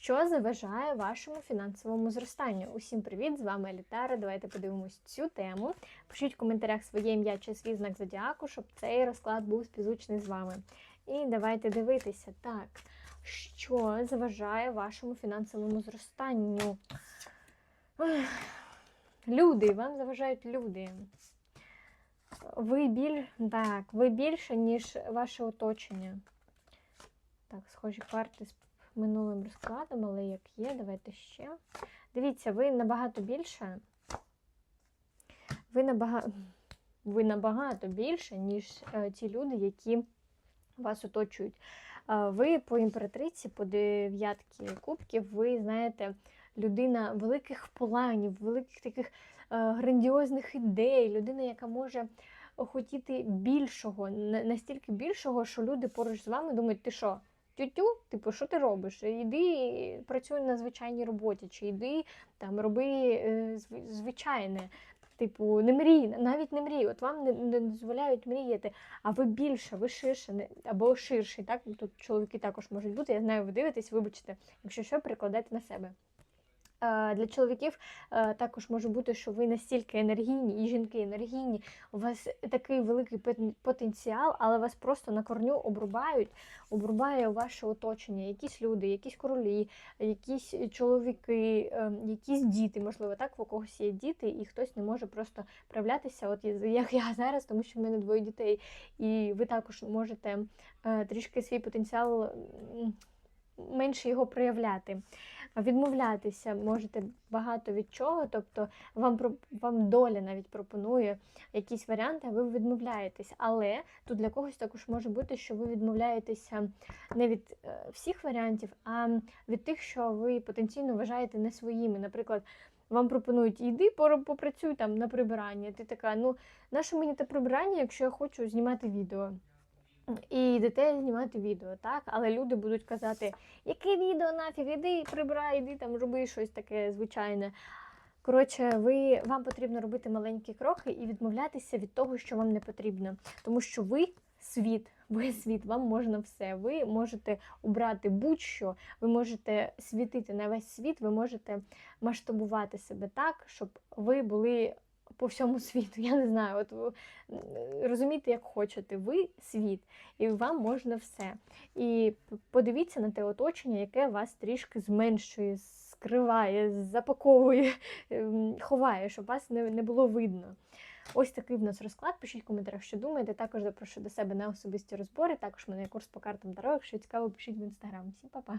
Що заважає вашому фінансовому зростанню? Усім привіт! З вами Елітара. Давайте подивимось цю тему. Пишіть в коментарях своє ім'я чи свій знак зодіаку, щоб цей розклад був співзвучний з вами. І давайте дивитися. Так, що заважає вашому фінансовому зростанню? Люди, вам заважають люди. Ви біль... так, ви більше, ніж ваше оточення. Так, схожі карти минулим розкладом, але як є, давайте ще. Дивіться, ви набагато більше. Ви набагато, ви набагато більше, ніж е, ті люди, які вас оточують. Е, ви по імператриці, по дев'ятки кубків, ви знаєте, людина великих планів, великих таких е, грандіозних ідей, людина, яка може хотіти більшого, настільки більшого, що люди поруч з вами думають, ти що? Тютю, типу, що ти робиш? Іди працюй на звичайній роботі, чи йди там роби е, зв- звичайне. Типу, не мрій, навіть не мрій. От вам не, не дозволяють мріяти, а ви більше, ви ширше, або ширший. Так? Тут чоловіки також можуть бути. Я знаю, ви дивитесь, вибачте, якщо що, перекладайте на себе. Для чоловіків також може бути, що ви настільки енергійні, і жінки енергійні, у вас такий великий потенціал, але вас просто на корню обрубають, обрубає ваше оточення, якісь люди, якісь королі, якісь чоловіки, е, якісь діти, можливо, так, у когось є діти, і хтось не може просто проявлятися, от як я зараз, тому що в мене двоє дітей, і ви також можете е, трішки свій потенціал менше його проявляти відмовлятися можете багато від чого, тобто вам вам доля навіть пропонує якісь варіанти, а ви відмовляєтесь. Але тут для когось також може бути, що ви відмовляєтеся не від е, всіх варіантів, а від тих, що ви потенційно вважаєте не своїми. Наприклад. Вам пропонують іди попрацюй там на прибиранні. Ти така, ну нащо мені те прибирання, якщо я хочу знімати відео? І йдете знімати відео, так? Але люди будуть казати, яке відео нафіг, іди прибирай, іди там роби щось таке звичайне. Коротше, ви, вам потрібно робити маленькі кроки і відмовлятися від того, що вам не потрібно. Тому що ви світ, ви світ, вам можна все. Ви можете обрати будь-що, ви можете світити на весь світ, ви можете масштабувати себе так, щоб ви були по всьому світу. Я не знаю, от розумійте, як хочете. Ви світ, і вам можна все. І подивіться на те оточення, яке вас трішки зменшує, скриває, запаковує, ем, ховає, щоб вас не, не було видно. Ось такий в нас розклад. Пишіть в коментарях, що думаєте. Також запрошую до себе на особисті розбори. Також мене є курс по картам Таро. Якщо цікаво, пишіть в інстаграм. Всім па-па!